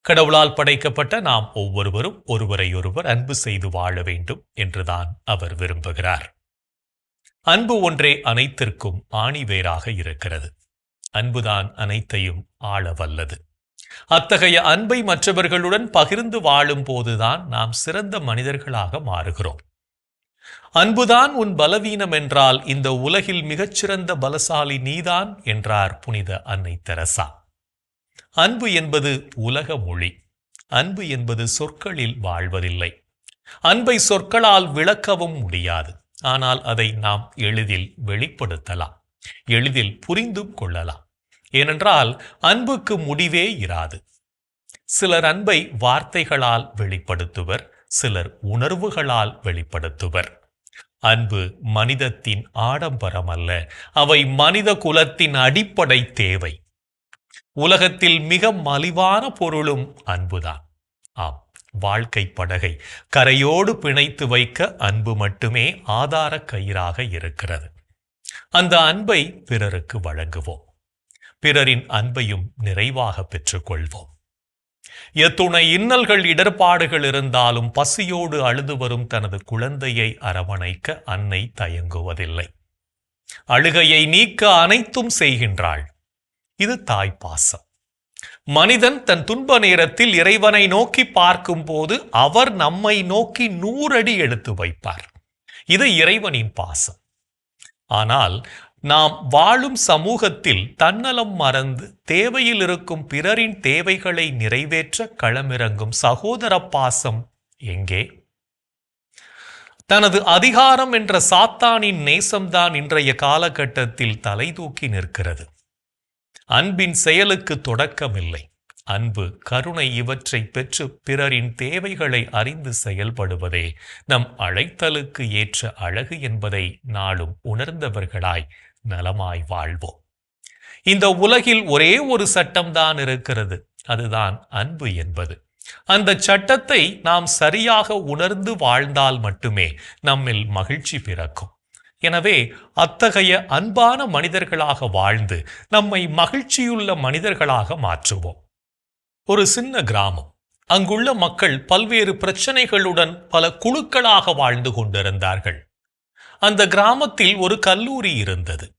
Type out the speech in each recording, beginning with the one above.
கடவுளால் படைக்கப்பட்ட நாம் ஒவ்வொருவரும் ஒருவரையொருவர் அன்பு செய்து வாழ வேண்டும் என்றுதான் அவர் விரும்புகிறார். அன்பு ஒன்றே அனைத்திற்கும் ஆணிவேராக இருக்கிறது. அன்புதான் அனைத்தையும் ஆள வல்லது அத்தகைய அன்பை மற்றவர்களுடன் பகிர்ந்து வாழும் போதுதான் நாம் சிறந்த மனிதர்களாக மாறுகிறோம். அன்புதான் உன் பலவீனம் என்றால் இந்த உலகில் மிகச்சிறந்த பலசாலி நீதான் என்றார் புனித அன்னை தெரசா. அன்பு என்பது உலக மொழி. அன்பு என்பது சொற்களில் வாழ்வதில்லை. அன்பை சொற்களால் விளக்கவும் முடியாது. ஆனால் அதை நாம் எளிதில் வெளிப்படுத்தலாம். எளிதில் புரிந்தும் கொள்ளலாம். ஏனென்றால் அன்புக்கு முடிவே இராது. சிலர் அன்பை வார்த்தைகளால் வெளிப்படுத்துவர் சிலர் உணர்வுகளால் வெளிப்படுத்துவர். அன்பு மனிதத்தின் ஆடம்பரம் அல்ல அவை மனித குலத்தின் அடிப்படை தேவை. உலகத்தில் மிக மலிவான பொருளும் அன்புதான். ஆம் வாழ்க்கை படகை கரையோடு பிணைத்து வைக்க அன்பு மட்டுமே ஆதார கயிறாக இருக்கிறது. அந்த அன்பை பிறருக்கு வழங்குவோம். பிறரின் அன்பையும் நிறைவாக பெற்றுக்கொள்வோம். எத்துணை இன்னல்கள் இடர்பாடுகள் இருந்தாலும் பசியோடு அழுது வரும் தனது குழந்தையை அரவணைக்க அன்னை தயங்குவதில்லை. அழுகையை நீக்க அனைத்தும் செய்கின்றாள். இது தாய் பாசம். மனிதன் தன் துன்ப நேரத்தில் இறைவனை நோக்கி பார்க்கும்போது அவர் நம்மை நோக்கி நூறடி எடுத்து வைப்பார். இது இறைவனின் பாசம். ஆனால் நாம் வாழும் சமூகத்தில் தன்னலம் மறந்து தேவையில் இருக்கும் பிறரின் தேவைகளை நிறைவேற்ற களமிறங்கும் சகோதர பாசம் எங்கே? தனது அதிகாரம் என்ற சாத்தானின் நேசம்தான் இன்றைய காலகட்டத்தில் தலை தூக்கி நிற்கிறது. அன்பின் செயலுக்கு தொடக்கமில்லை. அன்பு கருணை இவற்றை பெற்று பிறரின் தேவைகளை அறிந்து செயல்படுவதே நம் அழைத்தலுக்கு ஏற்ற அழகு என்பதை நாளும் உணர்ந்தவர்களாய் நலமாய் வாழ்வோம். இந்த உலகில் ஒரே ஒரு சட்டம்தான் இருக்கிறது. அதுதான் அன்பு என்பது. அந்த சட்டத்தை நாம் சரியாக உணர்ந்து வாழ்ந்தால் மட்டுமே நம்மில் மகிழ்ச்சி பிறக்கும். எனவே அத்தகைய அன்பான மனிதர்களாக வாழ்ந்து நம்மை மகிழ்ச்சியுள்ள மனிதர்களாக மாற்றுவோம். ஒரு சின்ன கிராமம். அங்குள்ள மக்கள் பல்வேறு பிரச்சனைகளுடன் பல குழுக்களாக வாழ்ந்து கொண்டிருந்தார்கள். அந்த கிராமத்தில் ஒரு கல்லூரி இருந்தது.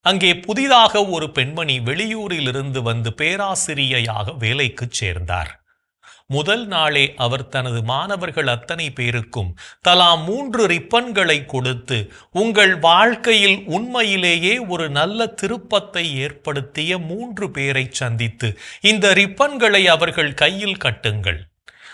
அங்கே புதிதாக ஒரு பெண்மணி வெளியூரிலிருந்து வந்து பேராசிரியையாக வேலைக்குச் சேர்ந்தார். முதல் நாளே அவர் தனது மாணவர்கள் அத்தனை பேருக்கும் தலா மூன்று ரிப்பன்களை கொடுத்து உங்கள் வாழ்க்கையில் உண்மையிலேயே ஒரு நல்ல திருப்பத்தை ஏற்படுத்திய மூன்று பேரை சந்தித்து இந்த ரிப்பன்களை அவர்கள் கையில் கட்டுங்கள்.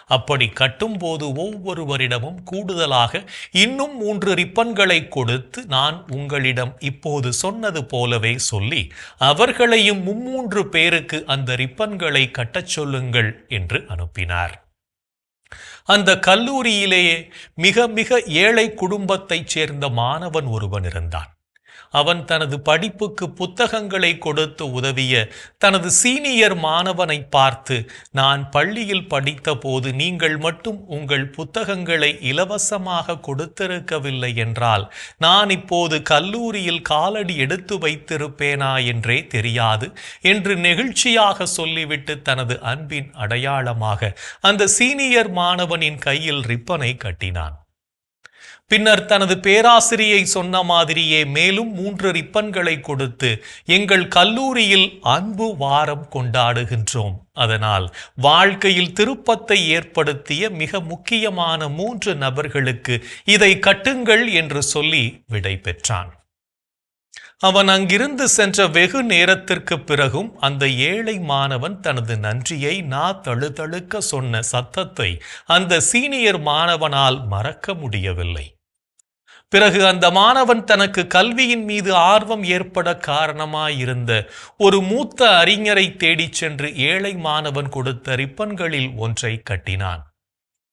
அப்படி கட்டும்போது ஒவ்வொருவரிடமும் கூடுதலாக இன்னும் மூன்று ரிப்பன்களை கொடுத்து நான் உங்களிடம் இப்போது சொன்னது போலவே சொல்லி அவர்களையும் மும்மூன்று பேருக்கு அந்த ரிப்பன்களை கட்டச் சொல்லுங்கள் என்று அனுப்பினார். அந்த கல்லூரியிலேயே மிக மிக ஏழை குடும்பத்தைச் சேர்ந்த மாணவன் ஒருவன் இருந்தான். அவன் தனது படிப்புக்கு புத்தகங்களை கொடுத்து உதவிய தனது சீனியர் மாணவனை பார்த்து நான் பள்ளியில் படித்த போது நீங்கள் மட்டும் உங்கள் புத்தகங்களை இலவசமாக கொடுத்திருக்கவில்லை என்றால் நான் இப்போது கல்லூரியில் காலடி எடுத்து வைத்திருப்பேனா என்றே தெரியாது என்று நெகிழ்ச்சியாக சொல்லிவிட்டு தனது அன்பின் அடையாளமாக அந்த சீனியர் மாணவனின் கையில் ரிப்பனை கட்டினான். பின்னர் தனது பேராசிரியை சொன்ன மாதிரியே மேலும் மூன்று ரிப்பன்களை கொடுத்து எங்கள் கல்லூரியில் அன்பு வாரம் கொண்டாடுகின்றோம். அதனால் வாழ்க்கையில் திருப்பத்தை ஏற்படுத்திய மிக முக்கியமான மூன்று நபர்களுக்கு இதை கட்டுங்கள் என்று சொல்லி விடை பெற்றான் அவன் அங்கிருந்து சென்ற வெகு நேரத்திற்கு பிறகும் அந்த ஏழை மாணவன் தனது நன்றியை நா தழுதழுக்க சொன்ன சத்தத்தை அந்த சீனியர் மாணவனால் மறக்க முடியவில்லை. பிறகு அந்த மாணவன் தனக்கு கல்வியின் மீது ஆர்வம் ஏற்பட காரணமாயிருந்த ஒரு மூத்த அறிஞரை தேடிச் சென்று ஏழை மாணவன் கொடுத்த ரிப்பன்களில் ஒன்றை கட்டினான்.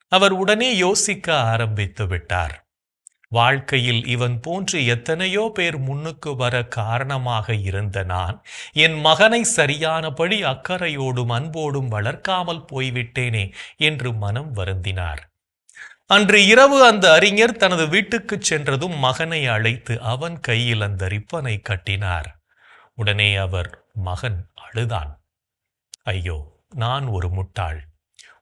அவர் உடனே யோசிக்க ஆரம்பித்து விட்டார். வாழ்க்கையில் இவன் போன்று எத்தனையோ பேர் முன்னுக்கு வர காரணமாக இருந்த நான் என் மகனை சரியானபடி அக்கறையோடும் அன்போடும் வளர்க்காமல் போய்விட்டேனே என்று மனம் வருந்தினார். அன்று இரவு அந்த அறிஞர் தனது வீட்டுக்குச் சென்றதும் மகனை அழைத்து அவன் கையில் அந்த ரிப்பனை கட்டினார். உடனே அவர் மகன் அழுதான். ஐயோ நான் ஒரு முட்டாள்.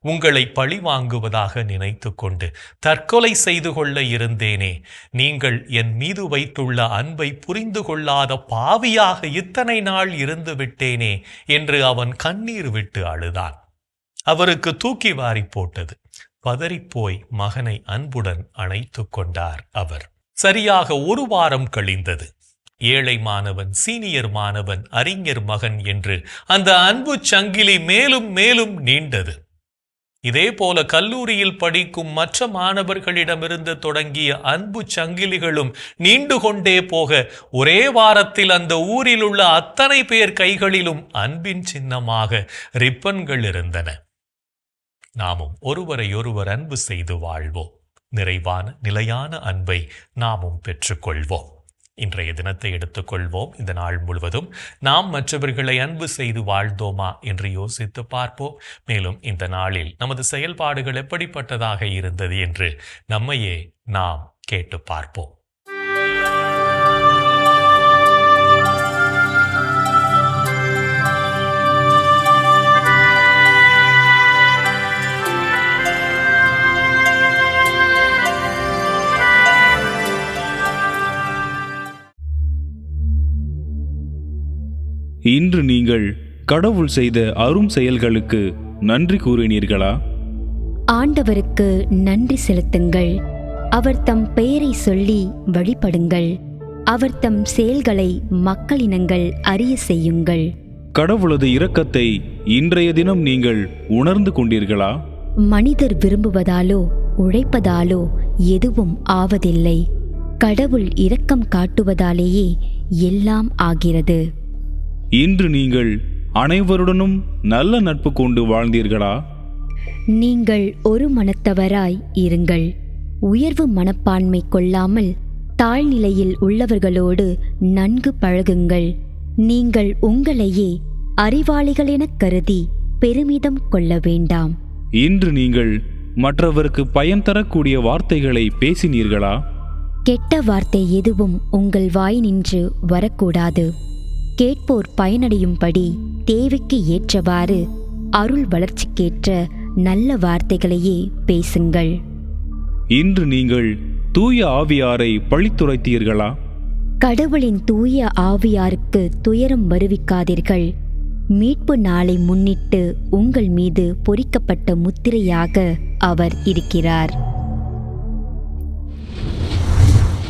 உங்களை பழி வாங்குவதாக நினைத்து கொண்டு தற்கொலை செய்து கொள்ள இருந்தேனே. நீங்கள் என் மீது வைத்துள்ள அன்பை புரிந்து கொள்ளாத பாவியாக இத்தனை நாள் இருந்து விட்டேனே என்று அவன் கண்ணீர் விட்டு அழுதான். அவருக்கு தூக்கி வாரி போட்டது. பதறிப்போய் மகனை அன்புடன் அணைத்து கொண்டார் அவர். சரியாக ஒரு வாரம் கழிந்தது. ஏழை மாணவன் சீனியர் மாணவன் அறிஞர் மகன் என்று அந்த அன்பு சங்கிலி மேலும் மேலும் நீண்டது. இதே போல கல்லூரியில் படிக்கும் மற்ற மாணவர்களிடமிருந்து தொடங்கிய அன்பு சங்கிலிகளும் நீண்டு கொண்டே போக ஒரே வாரத்தில் அந்த ஊரில் உள்ள அத்தனை பேர் கைகளிலும் அன்பின் சின்னமாக ரிப்பன்கள் இருந்தன. நாமும் ஒருவரையொருவர் அன்பு செய்து வாழ்வோம். நிறைவான நிலையான அன்பை நாமும் பெற்றுக்கொள்வோம். இன்றைய தினத்தை எடுத்துக்கொள்வோம். இந்த நாள் முழுவதும் நாம் மற்றவர்களை அன்பு செய்து வாழ்ந்தோமா என்று யோசித்து பார்ப்போம். மேலும் இந்த நாளில் நமது செயல்பாடுகள் எப்படிப்பட்டதாக இருந்தது என்று நம்மையே நாம் கேட்டு பார்ப்போம். இன்று நீங்கள் கடவுள் செய்த அரும் செயல்களுக்கு நன்றி கூறினீர்களா? ஆண்டவருக்கு நன்றி செலுத்துங்கள். அவர் தம் பெயரை சொல்லி வழிபடுங்கள். அவர் தம் செயல்களை மக்களினங்கள் அறிய செய்யுங்கள். கடவுளது இரக்கத்தை இன்றைய தினம் நீங்கள் உணர்ந்து கொண்டீர்களா? மனிதர் விரும்புவதாலோ உழைப்பதாலோ எதுவும் ஆவதில்லை. கடவுள் இரக்கம் காட்டுவதாலேயே எல்லாம் ஆகிறது. இன்று நீங்கள் அனைவருடனும் நல்ல நட்பு கொண்டு வாழ்ந்தீர்களா? நீங்கள் ஒரு மனத்தவராய் இருங்கள். உயர்வு மனப்பான்மை கொள்ளாமல் தாழ்நிலையில் உள்ளவர்களோடு நன்கு பழகுங்கள். நீங்கள் உங்களையே அறிவாளிகள் எனக் கருதி பெருமிதம் கொள்ள வேண்டாம். இன்று நீங்கள் மற்றவருக்கு பயன் தரக்கூடிய வார்த்தைகளை பேசினீர்களா? கெட்ட வார்த்தை எதுவும் உங்கள் வாய் நின்று வரக்கூடாது. கேட்போர் பயனடையும்படி தேவைக்கு ஏற்றவாறு அருள் வளர்ச்சிக்கேற்ற நல்ல வார்த்தைகளையே பேசுங்கள். இன்று நீங்கள் தூய ஆவியாரை பழித்துரைத்தீர்களா? கடவுளின் தூய ஆவியாருக்கு துயரம் வருவிக்காதீர்கள். மீட்பு நாளை முன்னிட்டு உங்கள் மீது பொறிக்கப்பட்ட முத்திரையாக அவர் இருக்கிறார்.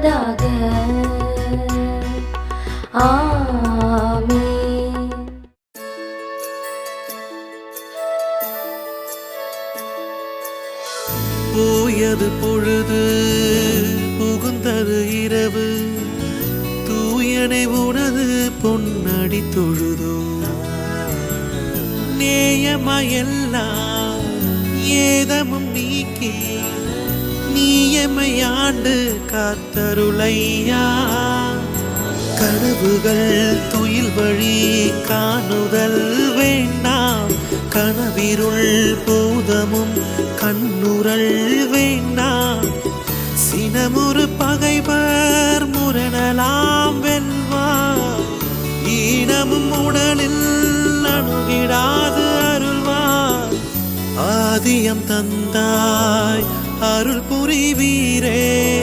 இருப்பதாக ஆமென் காத்தருளையா? கனவுகள் துயில் வழி காணுதல் வேண்டாம். கனவிருள் பூதமும் கண்ணுரள் வேண்டாம். சினமுறு பகைவர் முரணலாம் வெல்வா? ஈனமும் உடலில் அணுகிடாது அருள்வார் ஆதியம் தந்தாய் அருள் புரிவீரே.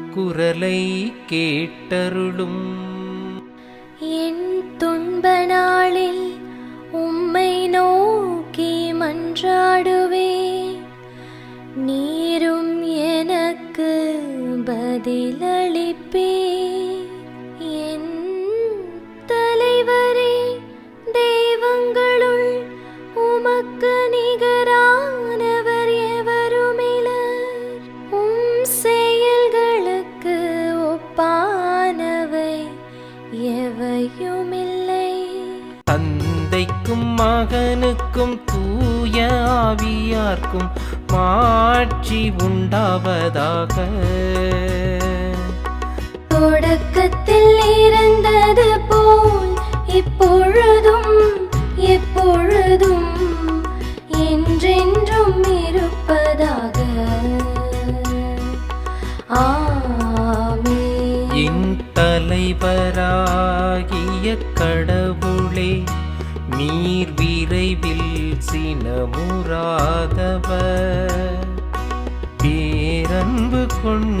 குரலை கேட்டருளும். என் துன்ப நாளில் உம்மை நோக்கி மன்றாடுவே. நீரும் எனக்கு பதிலளிப்பே மகனுக்கும் தூய ஆவியார்க்கும் மாட்சி உண்டாவதாக. தொடக்கத்தில் இருந்தது போல் இப்பொழுதும் எப்பொழுதும் என்றென்றும் இருப்பதாக. என் தலைவராகிய கடவுளே நீர் சினமுறாதவர் பேரன்பு கொண்டு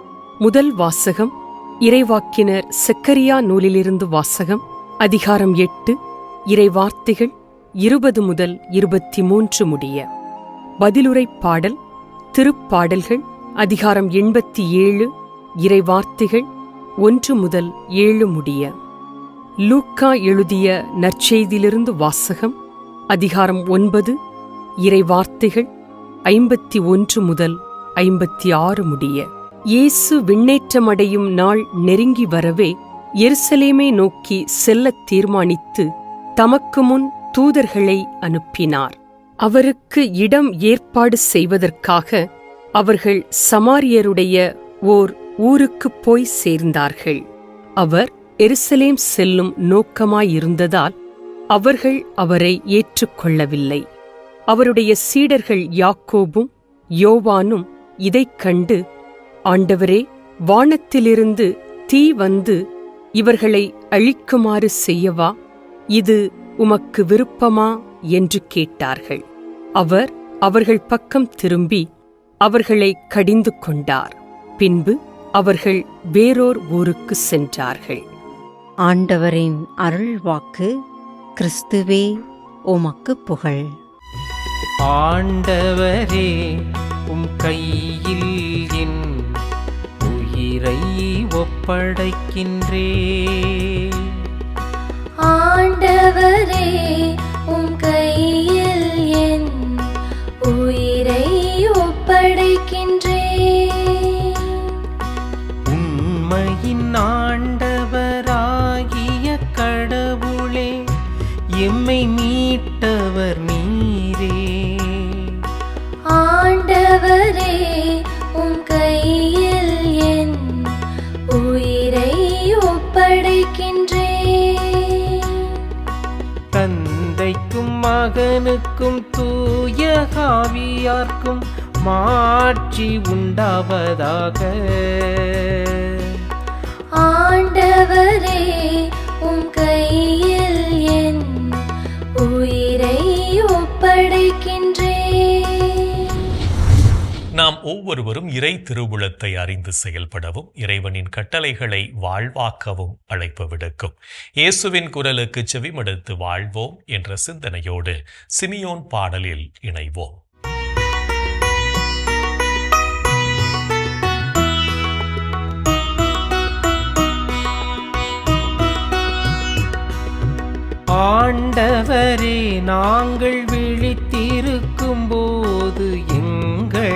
முதல் வாசகம் இறைவாக்கினர் செக்கரியா நூலிலிருந்து வாசகம் அதிகாரம் எட்டு இறைவார்த்தைகள் இருபது முதல் இருபத்தி மூன்று முடிய. பதிலுரை பாடல் திருப்பாடல்கள் அதிகாரம் எண்பத்தி ஏழு இறைவார்த்தைகள் ஒன்று முதல் ஏழு முடிய. லூக்கா எழுதிய நற்செய்தியிலிருந்து வாசகம் அதிகாரம் ஒன்பது இறைவார்த்தைகள் ஐம்பத்தி ஒன்று முதல் ஐம்பத்தி ஆறு முடிய. இயேசு விண்ணேற்றமடையும் நாள் நெருங்கி வரவே எருசலேமை நோக்கி செல்லத் தீர்மானித்து தமக்கு முன் தூதர்களை அனுப்பினார். அவருக்கு இடம் ஏற்பாடு செய்வதற்காக அவர்கள் சமாரியருடைய ஓர் ஊருக்குப் போய் சேர்ந்தார்கள். அவர் எருசலேம் செல்லும் நோக்கமாயிருந்ததால் அவர்கள் அவரை ஏற்றுக்கொள்ளவில்லை. அவருடைய சீடர்கள் யாக்கோபும் யோவானும் இதைக் கண்டு ஆண்டவரே வானத்திலிருந்து தீ வந்து இவர்களை அழிக்குமாறு செய்யவா? இது உமக்கு விருப்பமா? என்று கேட்டார்கள். அவர் அவர்கள் பக்கம் திரும்பி அவர்களை கடிந்து கொண்டார். பின்பு அவர்கள் வேறோர் ஊருக்கு சென்றார்கள். ஆண்டவரின் அருள் வாக்கு கிறிஸ்துவே உமக்கு புகழ். ஆண்டவரே உம் கையில் என் உயிரை ஒப்படைக்கின்றே. ஆண்டவரே உம் கையில் மகனுக்கும் தூய காவியார்க்கும் மாட்சி உண்டாவதாக. ஒவ்வொருவரும் இறை திருவுளத்தை அறிந்து செயல்படவும் இறைவனின் கட்டளைகளை வாழ்வாக்கவும் அழைப்பு விடுக்கும். இயேசுவின் குரலுக்கு செவிமடுத்து வாழ்வோம் என்ற சிந்தனையோடு சிமியோன் பாடலில் இணைவோம். ஆண்டவரே நாங்கள் விழித்திருக்கும் போது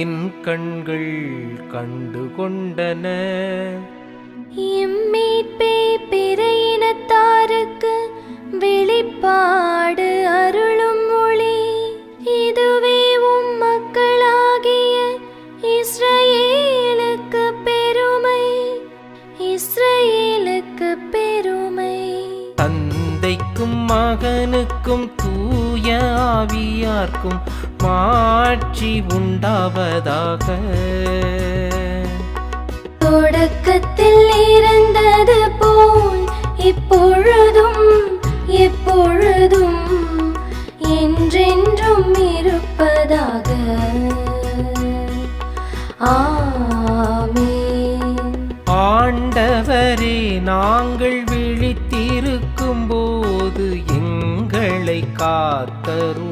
என் கண்கள் கண்டு கொண்டன இம்மீட்பே பிற இனத்தாருக்கு வெளிப்பாடு அருளும் ஒளி இதுவே உம் மக்களாகிய இஸ்ரவேலுக்கு பெருமை. இஸ்ரவேலுக்கு பெருமை. தந்தைக்கும் மகனுக்கும் தூய ஆவியார்க்கும் மாட்சி உண்டாவதாக. தொடக்கத்தில் இருந்தது போல் இப்பொழுதும் எப்பொழுதும் என்றென்றும் இருப்பதாக. ஆண்டவரே நாங்கள் விழித்திருக்கும் போது எங்களை காத்தருளும்.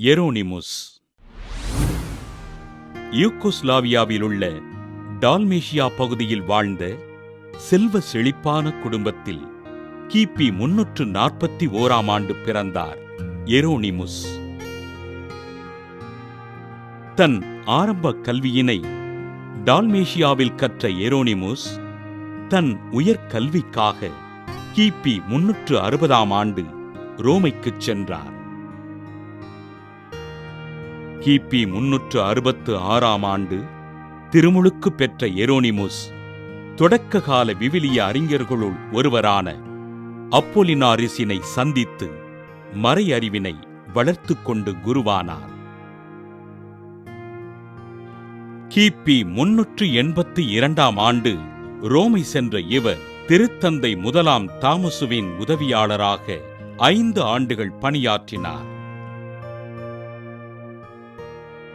எரோனிமுஸ். யூகோஸ்லாவியாவிலுள்ள டால்மேஷியா பகுதியில் வாழ்ந்த செல்வ செழிப்பான குடும்பத்தில் கிபி முன்னூற்று நாற்பத்தி ஓராம் ஆண்டு பிறந்தார் எரோனிமுஸ். தன் ஆரம்ப கல்வியினை டால்மேஷியாவில் கற்ற எரோனிமுஸ் தன் உயர்கல்விக்காக கிபி முன்னூற்று அறுபதாம் ஆண்டு ரோமைக்குச் சென்றார். கிபி முன்னூற்று அறுபத்து ஆறாம் ஆண்டு திருமுழுக்கு பெற்ற எரோனிமுஸ் தொடக்க கால விவிலிய அறிஞர்களுள் ஒருவரான அப்போலினாரிசினை சந்தித்து மறையறிவினை வளர்த்துக் கொண்டு குருவானார். கிபி முன்னூற்று எண்பத்தி இரண்டாம் ஆண்டு ரோமை சென்ற இவர் திருத்தந்தை முதலாம் தாமசுவின் உதவியாளராக ஐந்து ஆண்டுகள் பணியாற்றினார்.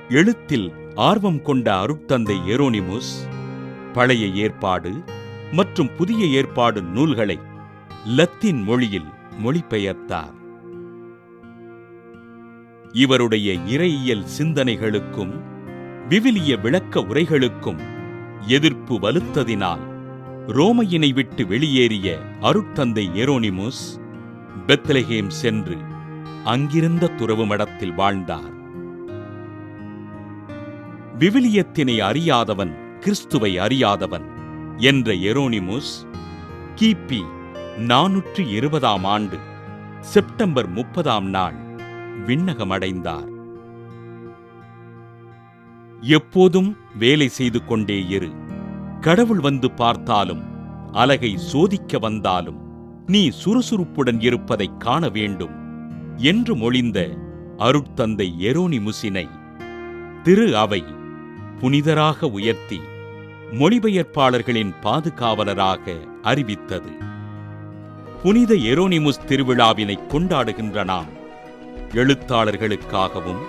எழுத்தில் ஆர்வம் கொண்ட அருட்தந்தை ஏரோனிமுஸ் பழைய ஏற்பாடு மற்றும் புதிய ஏற்பாடு நூல்களை லத்தீன் மொழியில் மொழிபெயர்த்தார். இவருடைய இறையியல் சிந்தனைகளுக்கும் விவிலிய விளக்க உரைகளுக்கும் எதிர்ப்பு வலுத்ததினால் ரோமையினை விட்டு வெளியேறிய அருட்தந்தை எரோனிமுஸ் பெத்லஹேம் சென்று அங்கிருந்த துறவு மடத்தில் வாழ்ந்தார். விவிலியத்தினை அறியாதவன் கிறிஸ்துவை அறியாதவன் என்ற எரோனிமுஸ் கிபி நாநூற்றி இருபதாம் ஆண்டு செப்டம்பர் முப்பதாம் நாள் விண்ணகமடைந்தார். எப்போதும் வேலை செய்து கொண்டே இரு. கடவுள் வந்து பார்த்தாலும் அலகை சோதிக்க வந்தாலும் நீ சுறுசுறுப்புடன் இருப்பதைக் காண வேண்டும் என்று மொழிந்த அருட்தந்தை எரோனிமுசினை திரு அவை புனிதராக உயர்த்தி மொழிபெயர்ப்பாளர்களின் பாதுகாவலராக அறிவித்தது. புனித எரோனிமுஸ் திருவிழாவினை கொண்டாடுகின்ற நாம் எழுத்தாளர்களுக்காகவும்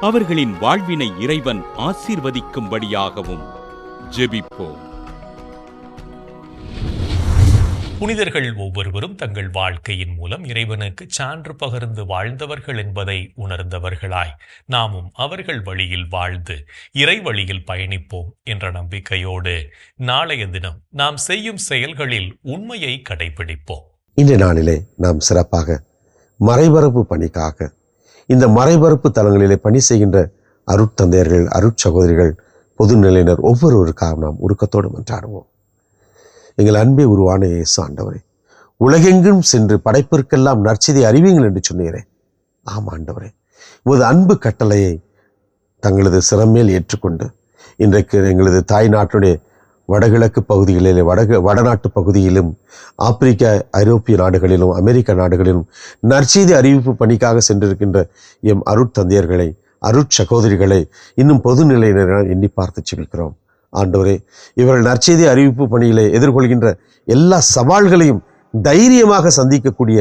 அவர்களின் வாழ்வினை இறைவன் ஆசீர்வதிக்கும்படியாகவும் ஜெபிப்போம். புனிதர்கள் ஒவ்வொருவரும் தங்கள் வாழ்க்கையின் மூலம் இறைவனுக்கு சான்று பகிர்ந்து வாழ்ந்தவர்கள் என்பதை உணர்ந்தவர்களாய். நாமும் அவர்கள் வழியில் வாழ்ந்து இறை வழியில் பயணிப்போம் என்ற நம்பிக்கையோடு நாளைய தினம் நாம் செய்யும் செயல்களில் உண்மையை கடைபிடிப்போம். இன்றைய நாளிலே நாம் சிறப்பாக மறைபரப்பு பணிக்காக இந்த மறைபரப்பு தலங்களிலே பணி செய்கின்ற அருட்தந்தையர்கள் அருட்சகோதரிகள் பொதுநிலையினர் ஒவ்வொருவருக்காக நாம் உருக்கத்தோடு மன்றாடுவோம். எங்கள் அன்பே உருவான இயேசு ஆண்டவரே. உலகெங்கும் சென்று படைப்பிற்கெல்லாம் நற்செய்தி அறிவீங்கள் என்று சொன்னீரே. ஆம் ஆண்டவரே. உமது அன்பு கட்டளையை தங்களது சிறமேல் ஏற்றுக்கொண்டு இன்றைக்கு எங்களது தாய் நாட்டுடைய வடகிழக்கு பகுதிகளில் வடகு வடநாட்டு பகுதியிலும் ஆப்பிரிக்க ஐரோப்பிய நாடுகளிலும் அமெரிக்க நாடுகளிலும் நற்செய்தி அறிவிப்பு பணிக்காக சென்றிருக்கின்ற எம் அருட்தந்தையர்களை அருட்சகோதரிகளை இன்னும் பொதுநிலையினரை எண்ணி பார்த்து செபிக்கிறோம். ஆண்டவரே இவர்கள் நற்செய்தி அறிவிப்பு பணியிலே எதிர்கொள்கின்ற எல்லா சவால்களையும் தைரியமாக சந்திக்கக்கூடிய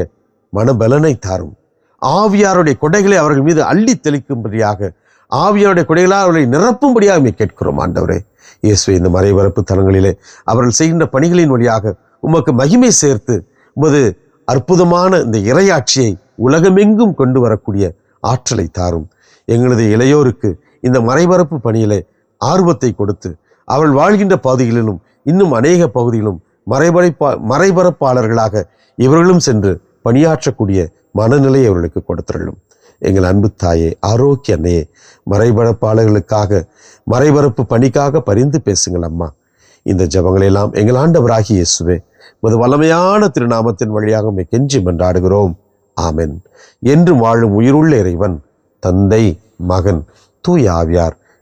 மனபலனை தாரும். ஆவியாருடைய கொடைகளை அவர்கள் மீது அள்ளி தெளிக்கும்படியாக ஆவியாருடைய கொடைகளால் அவர்களை நிரப்பும்படியாக கேட்கிறோம் ஆண்டவரே. இயேசுவை இந்த மறைவரப்பு தலங்களிலே அவர்கள் செய்கின்ற பணிகளின் வழியாக உமக்கு மகிமை சேர்த்து உமது அற்புதமான இந்த இறையாட்சியை உலகமெங்கும் கொண்டு வரக்கூடிய ஆற்றலை தாரும். எங்களது இளையோருக்கு இந்த மறைபரப்பு பணியிலே ஆர்வத்தை கொடுத்து அவள் வாழ்கின்ற பகுதிகளிலும் இன்னும் அநேக பகுதிகளிலும் மறைபரப்பா மறைபரப்பாளர்களாக இவர்களும் சென்று பணியாற்றக்கூடிய மனநிலை அவர்களுக்கு கொடுத்துள்ளும் எங்கள் அன்பு தாயே ஆரோக்கிய அன்னையே மறைபரப்பாளர்களுக்காக மறைபரப்பு பணிக்காக பரிந்து பேசுங்கள் அம்மா. இந்த ஜபங்களெல்லாம் எங்கள் ஆண்டவராகி இயேசுவே மது வல்லமையான திருநாமத்தின் வழியாக உம்மை கெஞ்சி மன்றாடுகிறோம். ஆமென். என்று வாழும் உயிருள்ள இறைவன் தந்தை மகன் தூய் ஆவியார்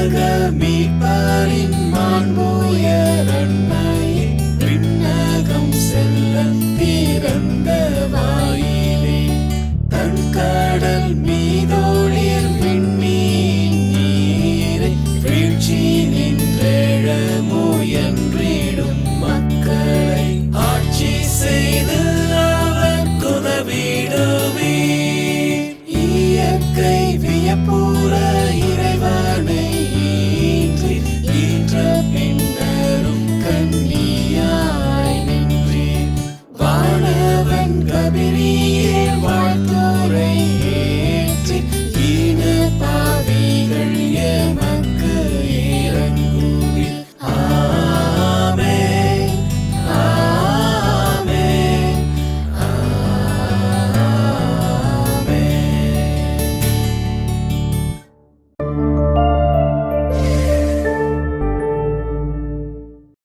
உலக மீட்பாரின் மாண்புயரன்ன